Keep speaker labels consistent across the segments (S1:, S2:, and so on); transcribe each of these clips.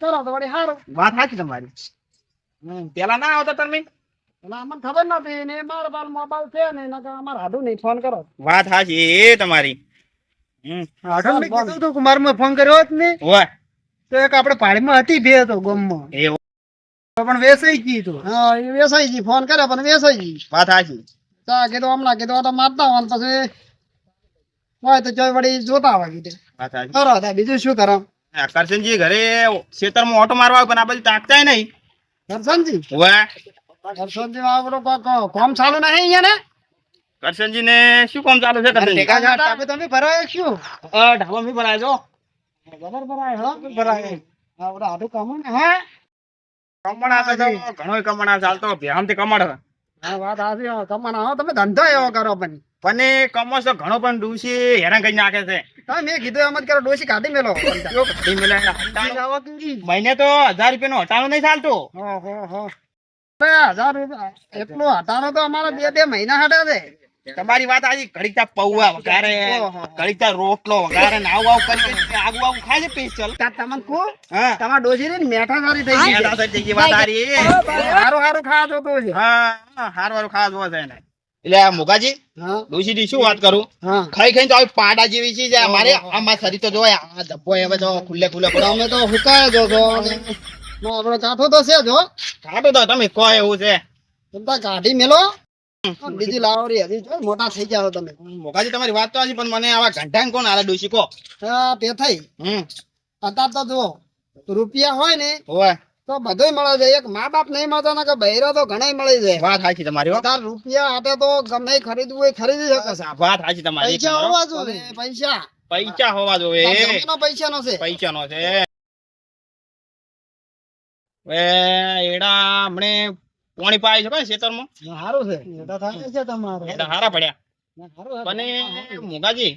S1: કરો તો વળી સારું
S2: વાત સાચી તમારી. પેલા ના આવતા તમે
S1: અમને ખબર નથી ને મારા પાસે મોબાઈલ છે ને અમારે હાડું નહીં ફોન કરો.
S2: વાત સાચી એ તમારી. હમ.
S3: કીધું હતું કે ફોન કર્યો હોત ને
S2: હોય.
S3: તો એક આપણે પાણીમાં હતી બે તો ગમમાં પણ વેસાઈ ગઈ તો.
S1: હા એ વેસાઈજી ફોન કર્યો પણ વેસાઈજી
S2: વાત સાચી.
S1: ચા કીધું હમણાં કીધું તો મારતા હોય પછી હોય તો ચોય વળી જોતા હોય કીધું. બીજું શું કરો?
S2: કરશનજી ઘરે ખેતરમાં ઓટો મારવા પણ આ બાજુ તાકતાય નહીં.
S1: કરશનજી?
S2: હોય
S1: કરશનજી કોક કોમ ચાલુ નહીં અહીંયા ને?
S2: કરશનજી ને શું કોમ ચાલુ છે કરશનજી?
S3: ટેકા તમે ભરાય શું?
S2: ઢાબો ઢાબા મી ભરાય છો
S1: બરાબર ભરાય હો? ભરાય. આપણે આડો કામ ને હે?
S2: કમણા તો ઘણો કમણા ચાલતો ભ્યામથી કમણ.
S1: હા વાત આવી કમણા તમે ધંધો એવો કરો પણ.
S2: પણ કમોસ તો ઘણો પણ ડૂસી હેરાન કરી નાખે છે.
S1: હા મેં કીધું એમ જ કરો ડોસી કાઢી મેલો.
S2: કાઢી મેલે. મહિને તો હજાર રૂપિયા નો હટાણો નહીં ચાલતું.
S1: હજાર રૂપિયા એટલો હટાણો તો અમારે બે બે મહિના હટે છે.
S2: તમારી વાત આજે ઘડીક તા પૌવા વગારે
S1: ઓહો.
S2: ઘડીક તા રોટલો વગારે ને આવું આવું કરી આગું આગુ ખાય છે સ્પેશિયલ
S1: તમને
S2: હા.
S1: તમારા ડોસી ને મેઠા સારી થઈ ગઈ
S2: મેઠા સારી થઈ ગઈ વાત સારી
S1: સારું સારું ખાવા જોતું છે.
S2: હા સારું હારું હારું ખાવા જોવા છે એને એટલે આ મોગાજી
S1: હા.
S2: ડોશી શું વાત કરું? ખાઈ ખાઈ તો આવી પાડા જેવી છે જે આમાં શરીર તો જોવાય આ ધબ્બો હવે તો ખુલ્લે ખુલ્લે પડો.
S1: તો હુકાય જો છો. આપણો કાઠો તો છે જો
S2: કાઢો તો તમે કહો એવું છે.
S1: તમે કાઢી મેલો? બીજી લાવો રી હજી જો મોટા થઈ જાવ તમે.
S2: મોગાજી તમારી વાત તો હાચી પણ મને આવા ઘંટા કોણ આલે ડોશી કો
S1: હા તે થઈ.
S2: હમ.
S1: અત્યારે તો જો રૂપિયા હોય ને
S2: હોય.
S1: તો બધુંય મળે છે. એક મા બાપ નહીં મળતો ને કે બહેરો તો ઘણા મળી જાય
S2: વાત સાચી તમારી
S1: તાર રૂપિયા હાટે તો ગમે ખરીદવું એ ખરીદી શકે છે.
S2: વાત સાચી તમારી
S1: પૈસા હોવા જોઈએ પૈસા.
S2: પૈસા હોવા
S1: જોઈએ. પૈસા નો છે.
S2: પૈસા નો છે એડા હમણે પોણી પાય છે ખેતરમાં
S1: સારું છે. એડા થાય છે તમારે.
S2: એડા હારા પડ્યા. અને મોગાજી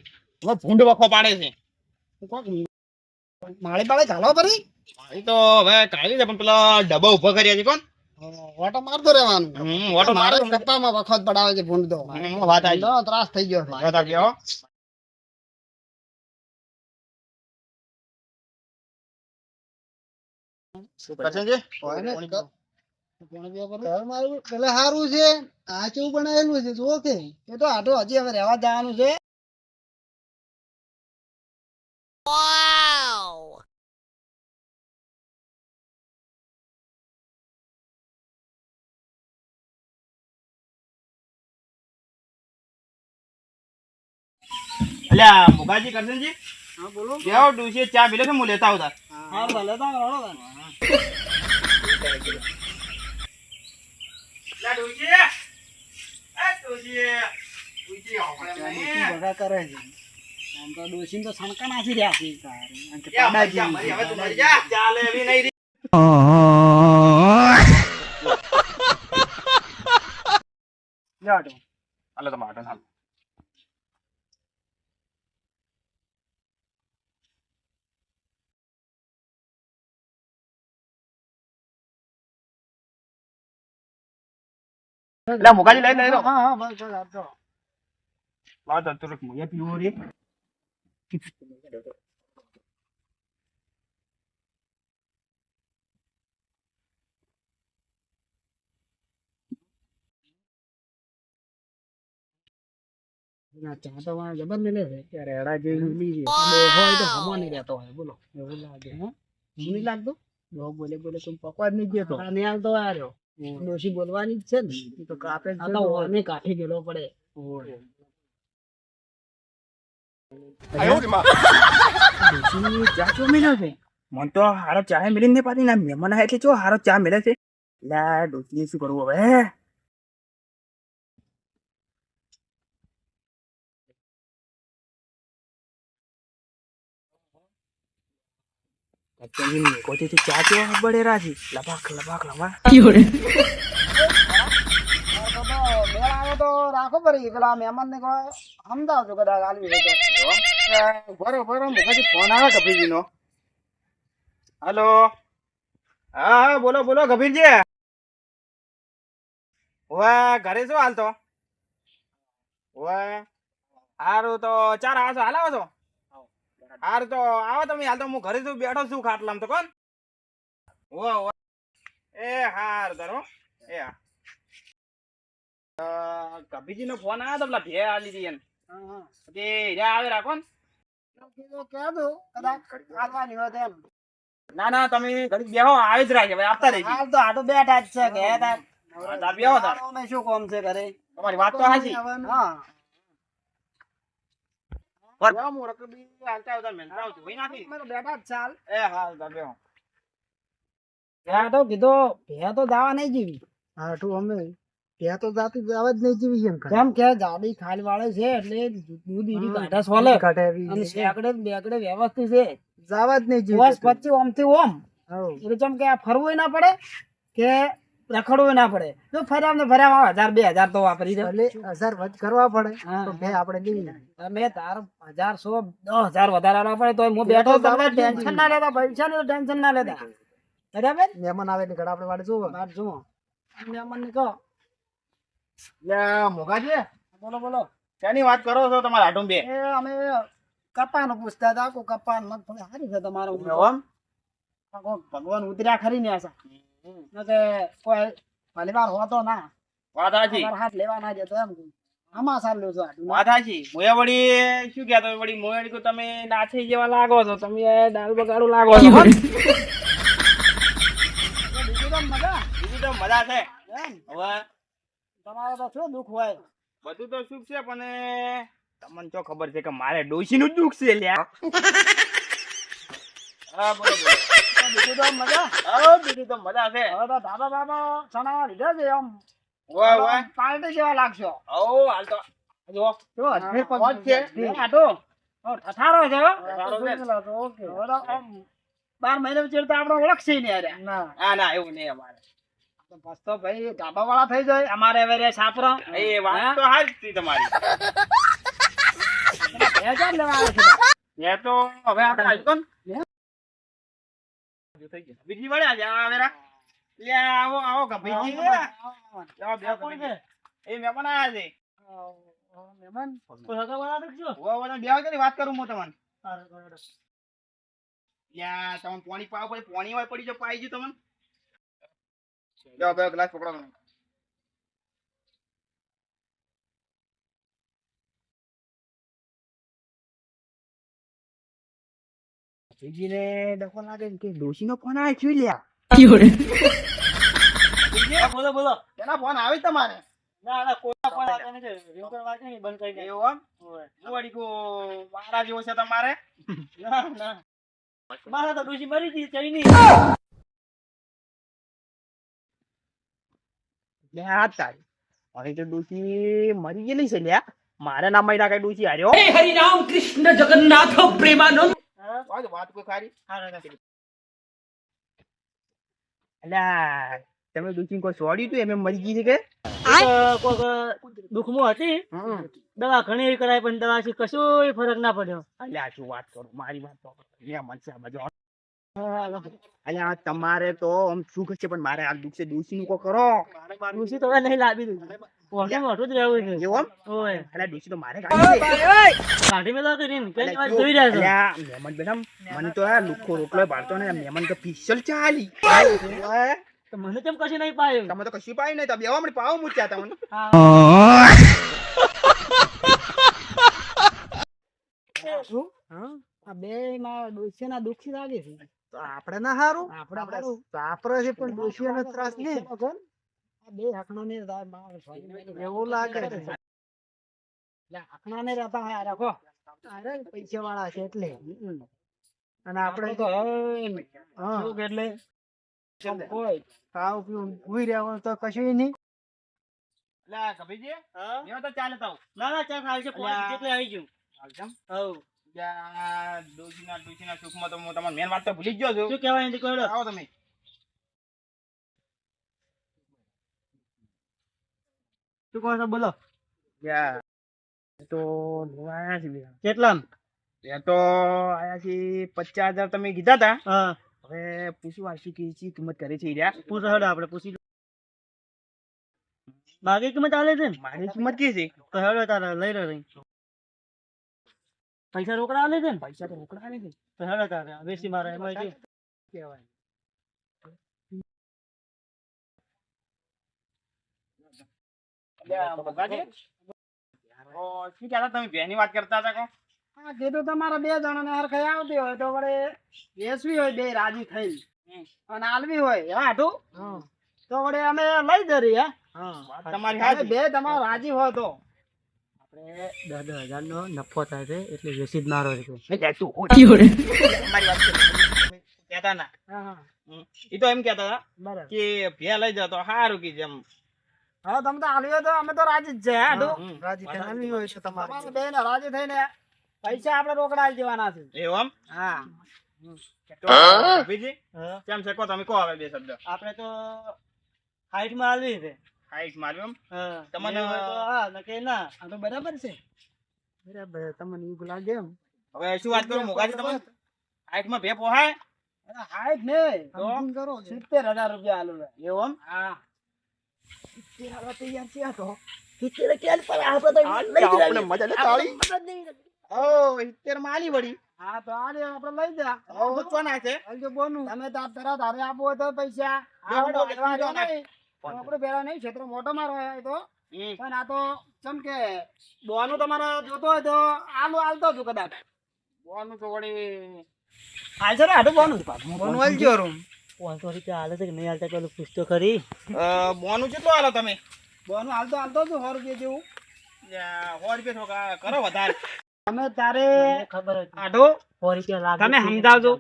S2: ભૂંડ વખો પાડે છે.
S1: કોક માળી પાળી ચાલો પરી?
S2: માળી તો હવે કાઢી છે પણ પેલા ડબ્બો ઊભો કર્યા છે કોણ?
S1: ઓટો મારતો રહેવાનું.
S2: હમ, ઓટો
S1: મારે
S2: મારો
S1: વખત પડાવે છે ભૂંડ તો
S2: વાત આવી.
S1: ત્રાસ થઈ ગયો
S2: વાત આવી હો. શું કરશે છે?
S1: ઘર મારું પેલા સારું છે આચું બનાવેલું છે જો કે. એ તો આટો હજી હવે રહેવા જવાનું છે.
S2: અલ્યા મુકાજી કરશનજી
S1: હા બોલો.
S2: બેહો ડૂસી ચા પી લે છે હું લેતા આવતા?
S1: હા ભલે તો રડો તને.
S2: લા ડૂસી. એ ડૂસી. ડૂસી આવો
S1: ડોશી બગા કરે છે. આમ તો ડોશીને તો સણકા નાખી રહ્યા છે. તારે. આમ કે
S2: યા
S1: પાડા
S2: મરી જા, મરી, હવે તું મરી જા. ચાલે એવી નહીં. હાલો તો માટો હાલો. લા મુકાજી લઈ લઈ લો
S1: હા હા બસ બસ આપજો.
S2: લાવ તો તું મુયે પીવો રે
S1: ના, ચા તો વાં જબર મિલે છે ત્યારે એડા જેવી મિલી છે ડોહો હોય તો હમો નહીં રહેતો હોય બોલો એવું લાગે હે હું નહીં લાગતું ડોહો બોલે બોલે કોઈ પકવા જ નહીં દેતો આ નહીં હાલતો આ રહ્યો ડોશી બોલવાની જ છે ને તો કાપે ને કાઠે ગયેલો પડે. ચા ચો મિલે છે?
S2: મન તો હારો ચા મિલી ને પાછી ના મહેમાન આયા એટલે ચો હારો ચા મેળે છે. લા ડોશી શું કરવું હવે કોથી ચા ચો બડે રાજી લબાક લબાક
S1: આવે તો રાખો પડી પેલા મહેમાન ને કહો સમજાવજો કદાચ આલવી
S2: ફોન આવે કબીરજી નો હેલો હા હા બોલો બોલો કબીરજી ઓવે ઘરે શું હાલતો ઓવે હારું તો ચાર છો હાલ આવો છો હારું તો આવો તમે હાલ તો હું ઘરે શું બેઠો છું ખાટલામ તો કોણ? ઓ ઓ એ હાર ધરો એ હા. કભીજી નો ફોન આવ્યો તો પેલા ભે આલી હતી એને. તે હીરા આવે રાખો ને. ના ના તમે ઘડી બેહો આવી જ રાખે ભાઈ આપતા રહેજો.
S1: હાલ તો આટો બેઠા જ છે કે તાર
S2: બેહો તાર.
S1: શું કામ છે ઘરે?
S2: તમારી વાત તો સાચી.
S1: હા.
S2: હાલતા આવતા મેલતા આવું છું. નાખી.
S1: અમે તો બેઠા ચાલ
S2: એ હા તાર બેહો.
S1: ત્યાં તો કીધો ભે તો દાવા નહીં જીવી હાટું અમે ત્યાં તો જાતી દાવા જ નહીં જીવી એમ કેમ કે જાડી ખાલી વાળે છે એટલે દૂધ ઈરી કાઢા સોલે અને સેકડે બેકડે વ્યવસ્થિત છે જાવ જ નહીં જીવી બસ પછી ઓમ એટલે જેમ કે આ ફરવું ના પડે કે રખડવું ના પડે. જો ફર્યા ને ફર્યા હજાર બે હજાર તો વાપરી દે. હજાર વધ કરવા પડે તો બે આપણે લેવી તમે તાર હજાર સો દસ હજાર વધારે આલવા પડે તો હું બેઠો તમે ટેન્શન ના લેતા પૈસા નું ટેન્શન ના લેતા. બરાબર? મહેમાન આવે ને ઘર આપણે વાડે જોવો. વાત જુઓ મહેમાન ને કહો.
S2: લે, મોગાજી,
S1: બોલો બોલો.
S2: શેની વાત કરો છો તમારા આટું બે?
S1: એ અમે કપાનું પૂછતા હતા કોઈ કપાન મગફળી સારી છે તમારો ભગવાન ઉતર્યા ખરી ને આશા. ન કોઈ ભલીવાર હોતો ના.
S2: વાત
S1: હાથ લેવા ના જતો એમ આમાં સારું છો આટલું.
S2: મોયા વળી શું કહેતો વળી મોયા વળી તમે નાથી જેવા લાગો છો. તમે દાલ બગાડું લાગો છો.
S1: બીજું તો મજા.
S2: બીજું તો મજા છે.
S1: એમ.
S2: હવે?
S1: તમારે તો શું દુઃખ હોય?
S2: બધું તો સુખ છે પણ તમને તો ખબર છે કે મારે ડોશી નું દુઃખ છે લ્યા. હા બોલો
S1: બીજું તો મજા?
S2: હા બીજું તો મજા છે.
S1: હવે તો ધાબા બાબા ચણા લીધા છે આમ
S2: વાહ વાહ.
S1: પાર્ટી જેવા લાગશો.
S2: ઓ હાલ તો. જો
S1: જો અજમેર પગ
S2: છે.
S1: છે. આટો ઠઠારો છે હો.
S2: ઠઠારો છે.
S1: ઓકે. હવે તો આમ બાર મહિના ચેડતા આપણે ઓળખશે નહીં અરે. ના.
S2: ના ના એવું નહીં અમારે.
S1: તો બસ તો ભાઈ ધાબા વાળા થઈ જાય. અમારે હવે રે સાપરા
S2: એ વાત તો જ તમારી.
S1: બે હજાર લેવા આવે છે.
S2: એ તો હવે આપણે આવી ગયા. બીજી વળે આજે આ વેરા લે આવો આવો ગભીજી આવો બે ગભીજી. એ મહેમાન આયા છે.
S1: મહેમાન.
S2: ઊભા ઊભા તમે બેહો છો ને, વાત કરું હું તમને. યા તમને પાણી પાવ પડે પાણી હોય પડી જો પાઈ ગયું તમને. લ્યો બે ગ્લાસ પકડો તમે જીજીને ડખો લાગે કે ડોશીનો ફોન આવે જોઈ લ્યા
S3: બોલો બોલો
S2: એના ફોન આવે તમારે
S3: ના ના કોઈ ફોન આવે છે રિંગટોન વાગે નહીં બંધ કરી દે
S2: એવો આમ મોડી કો મારા જેવો છે તમારે
S3: ના ના મારા તો ડોશી મરી ગઈ
S2: ચઈ આ તારી હવે તો ડોશી મરી ગયેલી છે લ્યા મારા નામમાં કઈ ડોશી હાર્યો
S4: હરિ રામ કૃષ્ણ જગન્નાથ પ્રેમાનંદ
S2: વાત વાત કોઈ ખારી. અલ્યા તમે ડોશી કોઈ સોડ્યું તું એમ મરી ગઈ છે કે
S3: કોક દુઃખમાં હતી દવા ઘણી કરાય પણ દવાથી કશું ફરક ના પડ્યો
S2: અલ્યા શું વાત કરું મારી વાત તો લે મન છે આ બાજુ અલ્યા તમારે તો આમ સુખ છે પણ મારે આ દુઃખ છે દુષી નું કો કરો
S3: ડોશી તો નહીં લાવી દીધું મોઢું મોઢું જ રહેવું છે
S2: એવું એમ?
S3: ઓય
S2: અલ્યા ડોશી તો મારે કાઢી
S3: કાઢી મેં તો કરીને કઈ
S2: અલ્યા
S3: જોઈ રહ્યા છો
S2: મહેમાન બેટા મને તો આ લુખ્ખો રોટલો ભાળતો ને મહેમાન તો ફિશલ ચાલી
S3: તો મને કેમ કશું નહીં પાયું
S2: તમે તો કશું પાઈ નહીં તો બેવા મને પાવ મૂક્યા તમને
S1: શું આ બે માં ડોશી ના દુખી લાગે છે તો આપણે ના હારું આપણે હારું સાપરે છે પણ ડોસી ને ત્રાસ નહીં બે હકણા એવું લાગે. છે એટલે હકણા ને રહેતા હોય રાખો. અરે પૈસા વાળા છે એટલે. અને આપણે તો હા. એટલે? કોઈ. ખાવ પીવું. ભૂઈ તો કશું નહીં.
S2: અલ્યા કભીજી
S3: હા?
S2: તો ચાલે તાવ
S3: ના ચા છે આવી ગયું. હવ
S2: ડોશીના ડોશીના સુખમાં તો હું તમારી મેન વાત તો ભૂલી જ ગયો છું.
S3: શું કહેવાય એની કોઈ
S2: આવો તમે.
S3: શું કહો છો? બોલો.
S2: તો લેવા આયા છે.
S3: કેટલા
S2: એ તો આયા છે પચાસ હજાર તમે કીધા તા.
S3: હા.
S2: હવે પૂછું આ શું કેવી છે કિંમત કરે છે રહ્યા
S3: પૂછો હેડો આપણે પૂછી બાકી કિંમત ચાલે છે
S2: મારી કિંમત કે છે?
S3: તો હેડો તારે લઈ રહ્યો પૈસા રોકડા આલે છે
S2: પૈસા તો રોકડા આલે છે.
S3: તો હેડો તારે વેસી મારે એમાં શું
S2: કહેવાય મોગાજી? ઓ, શું કહેતા તમે બેની વાત કરતા હતા કો?
S1: હા કીધું તમારા બે જણા હરખાઈ આવતી હોય તો વળે વેચવી હોય બે રાજી થઈ અને આલવી હોય હા હાટું? તો વળે અમે લઈ જરી હે.
S2: તમારી
S1: તમે બે તમારા રાજી હોય તો.
S3: આપણે દસ દસ હજાર નો નફો થાય છે એટલે વેચી જ મારો છે
S2: એટલે તું ખોટી. તમારી વાત છે. કહેતા ના.
S1: હા હા.
S2: હમ. ઈ તો એમ કહેતા હતા કે ભે લઈ જાઓ તો સારું કે જેમ
S1: હવે તમે તો તો અમે તો રાજી જ છે હે રાજી થઈને હોય તમારે. રાજી થઈને પૈસા આપણે રોકડા દેવાના છે.
S2: એવું
S1: હા.
S2: તો કેમ છે? કહો તમે કહો હવે બે શબ્દ.
S3: આપણે તો હાઈટમાં આલવી છે
S2: હાઈટ તમને-
S3: ના.
S1: આ તો બરાબર છે. બરાબર તમને એવું લાગે એમ?
S2: હવે શું વાત કરું મોગાજી તમને? હાઈટમાં ભે પોહાય
S1: હાઈટ ને? કરો સિત્તેર હજાર રૂપિયા આલુ છે.
S2: એવું
S1: હા.
S2: આપણે પેલા છે?
S1: નહીં. ક્ષેત્ર મોટો મારો તો પણ આ તો ચમ કે બોનું તમારે જોતો હોય તો આલુ આલતો છું કદાચ
S2: બોનું તો વળી
S1: હાલશે ને હાટું બોનું બોનું હાલજો રૂમ
S3: પાંચસો રૂપિયા હાલે છે કે નહીં હાલતા પેલું પૂછતો ખરી.
S2: બોનું કેટલું હાલો તમે?
S1: બોનું હાલતો હાલતો છું સો રૂપિયા જેવું.
S2: સો રૂપિયા ઠોકા કરો વધારે.
S1: તમે તારે
S3: મને ખબર હતી.
S1: આટો
S3: સો રૂપિયા લાગે
S1: તમે સમજાવજો.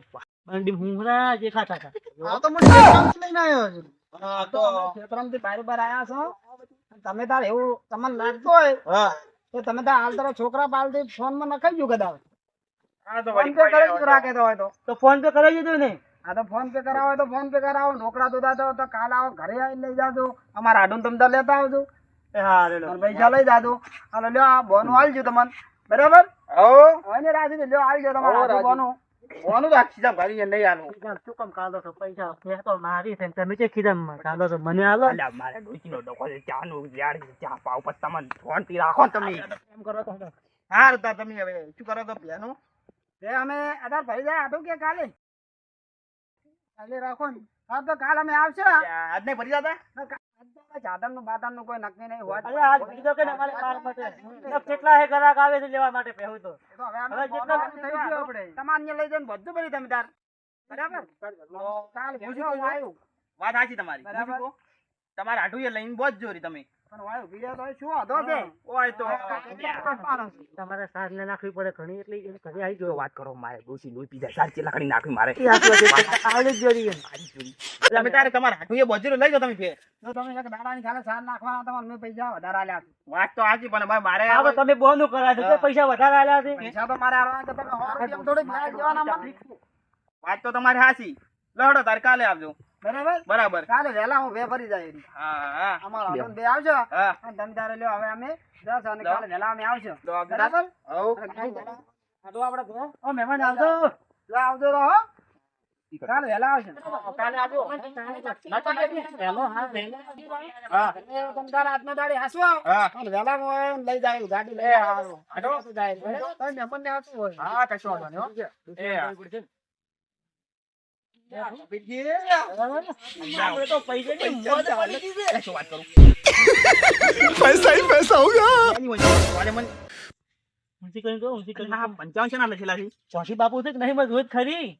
S3: બંડી હુંગરા જે ખાતા હતા.
S1: આ તો મને લઈને આવ્યો છું.
S2: હા,
S1: તો
S2: તો
S1: તમે તાર એવું તમને લાગતું હોય
S2: હા.
S1: તો તમે તાર હાલ તારા છોકરા પાલથી ફોનમાં નખાઈ ગયું કદાચ.
S2: તો
S1: ફોન પે કરી
S2: કોઈ
S1: જ રાખે તો હોય તો.
S3: તો ફોન પે કરાવી દીધું ને.
S1: આ તો ફોન પે કરાવો હોય તો ફોન પે કરાવો. ઢોકળા તો દાદો તો કાલ આવો ઘરે આવીને લઈ જાજો. અમારા આડું તમે લેતા આવજો.
S3: એ હા
S1: પૈસા લઈ જાજો. હાલો લ્યો આ બોનું આલજો તમને. બરાબર?
S2: હો?
S1: હવે રાખી દે લ્યો આવજો તમારે. બોનું.
S2: બોનું તો આખી જામ ગાડી લઈ આલો.
S3: શું કામ કાઢો છો પૈસા મેં તો મારી છે તમે છે ખીધા કાઢો છો મને હાલો
S2: અલ્યા, મારે ડોશીનો ડોકો છે, ચાનું યાર, ચા પાવ પછી તમને શાંતિ રાખો તમે.
S3: એમ કરો તો.
S2: હારું તાર તમે હવે શું કરો તો પેનું
S1: તે અમે ભરી જાય આટલું કે કાલે? કાલે રાખો ને. હા તો કાલ અમે આવશે.
S2: આજ નહીં ભરી જતા?
S1: ચાદરનું બાદરનું કોઈ નક્કી નહીં હોય
S3: આજ કીધો કે અમારે કાર માટે. કેટલા હે ગ્રાહક આવે છે લેવા માટે પહેવું તો.
S1: હવે અમે
S3: હવે
S1: બોનું
S3: જેટલા
S1: થઈ ગયું આપણે. તમારે અહીંયા લઈ જઈને બધું ભરી તમે તાર. બરાબર? કાલ ભેજો આવ્યું
S2: વાત સાચી તમારી.
S1: બરાબર.
S2: તમારે આઠું એ લઈને જ જોરી તમે.
S1: પણ વાયો બીજો તો શું વાંધો છે?
S2: ઓય તો
S3: તમારે સાર ને નાખવી પડે ઘણી એટલે ઘરે આવી ગયો.
S2: વાત કરો મારે ડોશી લોહી પીધા. સાર ચેલા કરી નાખવી મારે?
S3: એ આટલું છે. આવડે જ જોઈએ
S2: તમે તારે તમારે હાથું એ બોજરો લઈ જાઓ તમે ફેર.
S1: જો તમે એક દાડાની ખાલી સાર નાખવાના તમારે મેં પૈસા વધારે આલ્યા છે.
S2: વાત તો સાચી પણ ભાઈ મારે
S3: હા તમે બોનું કરાવો છો. પૈસા વધારે આલ્યા છે.
S1: પૈસા તો મારે આલવાના તમે.
S2: વાત તો તમારી હાસી લડો તારે કાલે આવજો.
S1: બરાબર?
S2: બરાબર.
S1: કાલે વહેલા હું બે ફરી જાય
S2: હા હા.
S1: અમારા બે આવજો. અને તમે તારે લ્યો હવે અમે દસ અને કાલે વહેલા અમે
S2: આવજો.
S1: બરાબર?
S2: હઉ.
S1: આપણે ઘરે. ઓ મહેમાન આવજો. જો આવજો રહો કાલે વહેલા આવશે કાલે આવજો. વહેલો હા વહેલો.
S2: હા.
S1: તમે તારા હાથમાં દાડી હાંસવો. કાલે વહેલા હું લઈ જાય ગાડી લઈ આવ્યો. આટો જાય તમે મહેમાનને આવતું હોય.
S2: હા કશો વાંધો નહીં એ
S3: પૈસા
S2: પૈસા
S3: હોગા
S2: પંચાવન છે. ના લખેલા છે.
S3: કોશી બાપુ છે નહીં ખરી.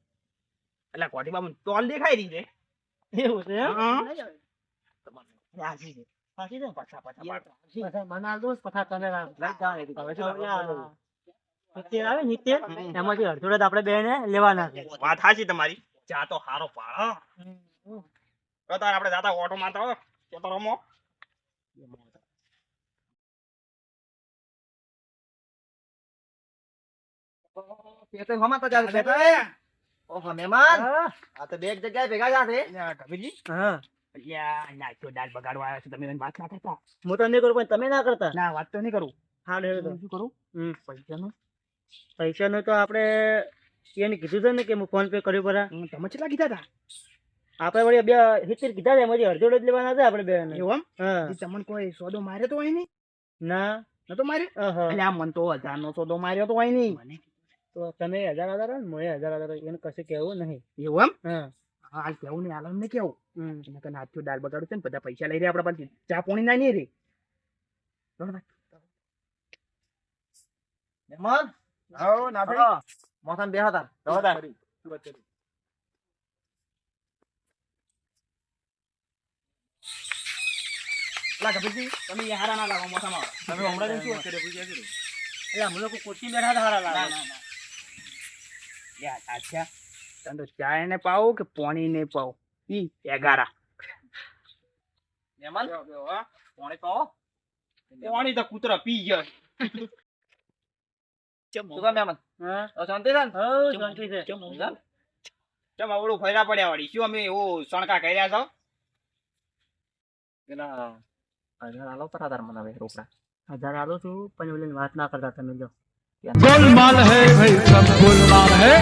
S2: એટલે કોઠી બાપુ ટોલ દેખાય રહી છે.
S3: એવું છે રાજી છે. લેવાના
S2: વાત હાચી તમારી. ચા તો હારો પાડો તો તાર આપણે જાતા ઓટો મારતા હો. તો રમો
S1: પેટે હમાતા ચાલે પેટે. ઓહો મહેમાન. આ તો બે એક જગ્યાએ ભેગા જાતે
S2: કબીરજી.
S3: હા.
S2: બગાડવા આવ્યા છે. તમે વાત ના કરતા.
S3: હું તો નહીં કરું પણ તમે ના કરતા.
S2: ના વાત તો નહીં કરું.
S3: હા લે
S2: શું કરું?
S3: હમ.
S2: પૈસાનું.
S3: પૈસાનું તો આપણે એને કીધું હતું ને કે હું ફોન પે કર્યું પરા.
S2: તમે કેટલા કીધા હતા
S3: આપણે વળી બે સિત્તેર કીધા હતા એમાંથી અડધો જ લેવાના હતા આપણે બે
S2: એવું એમ? તમને કોઈ સોદો માર્યો તો હોય નહીં?
S3: ના.
S2: નતો માર્યો. એટલે આ મન તો હજાર નો સોદો માર્યો તો હોય નહીં.
S3: તો તમે હજાર હજાર ને મોએ હજાર હજાર એને કશું કેવું નહીં.
S2: એવું એમ?
S3: હા.
S2: હાલ કેવું નહીં હાલ અમને કેવું. એને કને હાથથી દાલ બગાડું છે ને બધા પૈસા લઈ રહ્યા આપણા પાસે ચા પોણી ના નહીં રે મહેમાન આવો ના ભાઈ મોસાન તાર જવા તાર
S5: લા કબીરજી તમે ઈ ના લાગો મોસામાં. તમે હમણાં જ શું વાત પૂછ્યા છે એટલે અમે લોકો કોચી બેઠા હતા હારા લાગે.
S2: યા અચ્છા તને તો ચાય ને પાવ કે પાણી ને પાવ ઈ એગારા.
S5: મહેમાન? પાણી પાવો પાણી તો કૂતરા પી ગયા ચમ
S2: શું કામ
S5: હા
S2: શાંતિ છે
S5: હા શાંતિ છે
S2: ચમ ચમ આવડું ફેરા પડ્યા વાળી શું અમે એવું સણકા કર્યા છો
S5: પેલા હજાર આલો પરા તાર મને રોકડા હજાર આલો છું પણ ઓલી વાત ના કરતા તમે જો
S6: ગોલમાલ હે ભાઈ સબ ગોલમાલ હે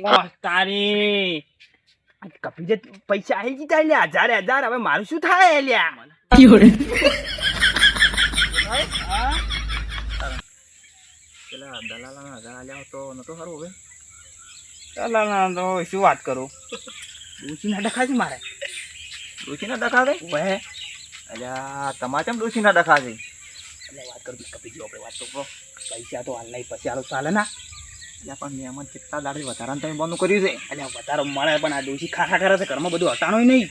S2: વાહ તારી કપી જે પૈસા આવી જતા લ્યા હજાર હજાર હવે મારું શું થાય લ્યા
S5: પેલા દલાલા હજાર આલ્યા તો નતો સારું હવે.
S2: દલાલા તો શું વાત કરું? ડૂસી ના ડખા મારે.
S5: ડોશીના ડખા છે?
S2: ઓહે
S5: અલ્યા તમારે કેમ ડોશીના ડખા છે?
S2: એટલે વાત કરું કપી જો આપણે વાત તો. પૈસા તો હાલ નહીં પછી હાલો ચાલે ના.
S5: અલ્યા પણ મહેમાન કેટલા દાડે વધારાને તમે બંધ કર્યું છે?
S2: એટલે વધારે મળે પણ આ ડોસી ખાખા કરે છે ઘરમાં બધું હટાણો નહીં.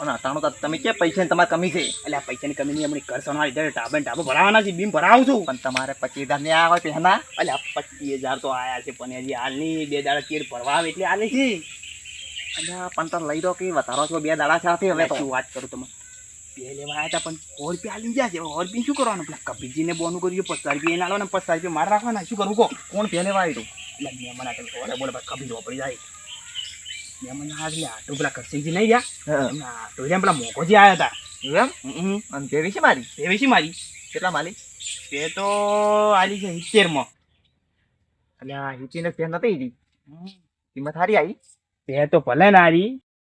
S5: પણ અટાણું તો તમે કે પૈસા તમારે કમી છે?
S2: એટલે આ પૈસાની કમી નહીં હમણાં ઘર સણવા લીધા ટાબે ટાબો ભરાવાના છે બીમ ભરાવું છું.
S5: પણ તમારે પચીસ હજાર ને આવે પહેલા.
S2: એટલે પચીસ હજાર તો આયા છે પણ હજી હાલની બે દાડા તેર ભરવા આવે એટલે હાલે છે.
S5: અને પણ તમે લઈ દો કે વધારો છો બે દાડા સાથે હવે
S2: શું વાત કરું તમે? બે લેવા આવ્યા હતા પણ સો રૂપિયા આલી ગયા છે હવે સો રૂપિયા શું કરવાનું? પેલા કબીરજીને બોનું કર્યું પચાસ રૂપિયા એને ને પચાસ રૂપિયા મારે રાખવાના શું કરવું કહો?
S5: કોણ પહેલે આવ્યું
S2: એટલે મેં મને બોલે ભાઈ વાપરી જાય. આ લે આટો પેલા કરસિંગજી નહીં ગયા એમના આટો રહ્યા પેલા મોકોજી આવ્યા હતા.
S5: એમ? અને તેવી છે મારી?
S2: એવી છે મારી.
S5: કેટલા માલી?
S2: તે તો આલી છે સિત્તેરમાં.
S5: અલ્યા હિચીને પેન નથી હતી કિંમત સારી આવી
S2: તે તો ભલે ના આરી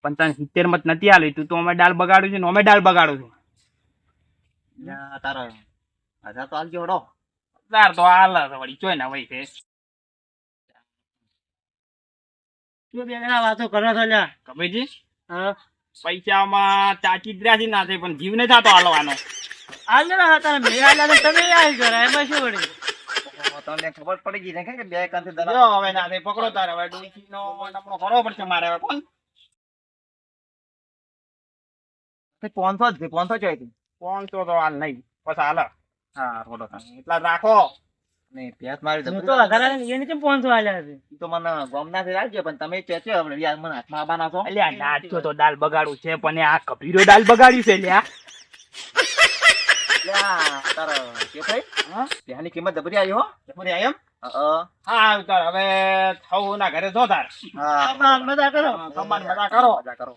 S2: પણ તને સિત્તેરમાં જ નથી આલી. તું તો અમે દાળ બગાડું છું ને અમે દાળ બગાડું છું.
S5: તારો હજાર તો હાલ જોડો
S2: તાર તો હાલ વળી. ચોય ના વળી છે
S5: તું બે જણા વાતો કરો છો લ્યા.
S2: કબીરજી
S5: હા.
S2: પૈસામાં ચાચી દ્રાસી ના થાય પણ જીવ નહીં થતો હાલવાનો.
S5: આલ જરા મેં આલ્યા તમે આવી જરા એમાં શું વળી?
S2: તમને ખબર પડી ગઈ ને કે બે કાંથી દલા હવે ના થાય પકડો તારે હવે ડોશીનો નમણો કરવો પડશે મારે હવે કોણ?
S5: પોનસો જ પોનસો જ હતી
S2: પાંચસો તો હાલ નહીં પછી હાલ.
S5: હા રોડો
S2: એટલા રાખો.
S5: ને પેસ મારી
S3: હું તો
S5: લાગે.
S3: વધારે એને કેમ પાંચસો આલ્યા છે.
S5: તો મને ગમના થી રાખજો પણ તમે ચેચો હવે યાર મને હાથમાં આબાના છો
S2: અલ્યા નાચો તો દાલ બગાડું છે પણ આ કભીરો દાલ બગાડ્યું છે લ્યા.
S5: લ્યા, તારો કે ભાઈ?
S2: હા?
S5: ત્યાંની કિંમત જબરી આવી હો.
S2: જબરી આઈ એમ. હા તાર. હવે થવું ના ઘરે જો તાર.
S5: હા.
S3: મજા કરો.
S2: કમાન કરો.
S5: મજા કરો.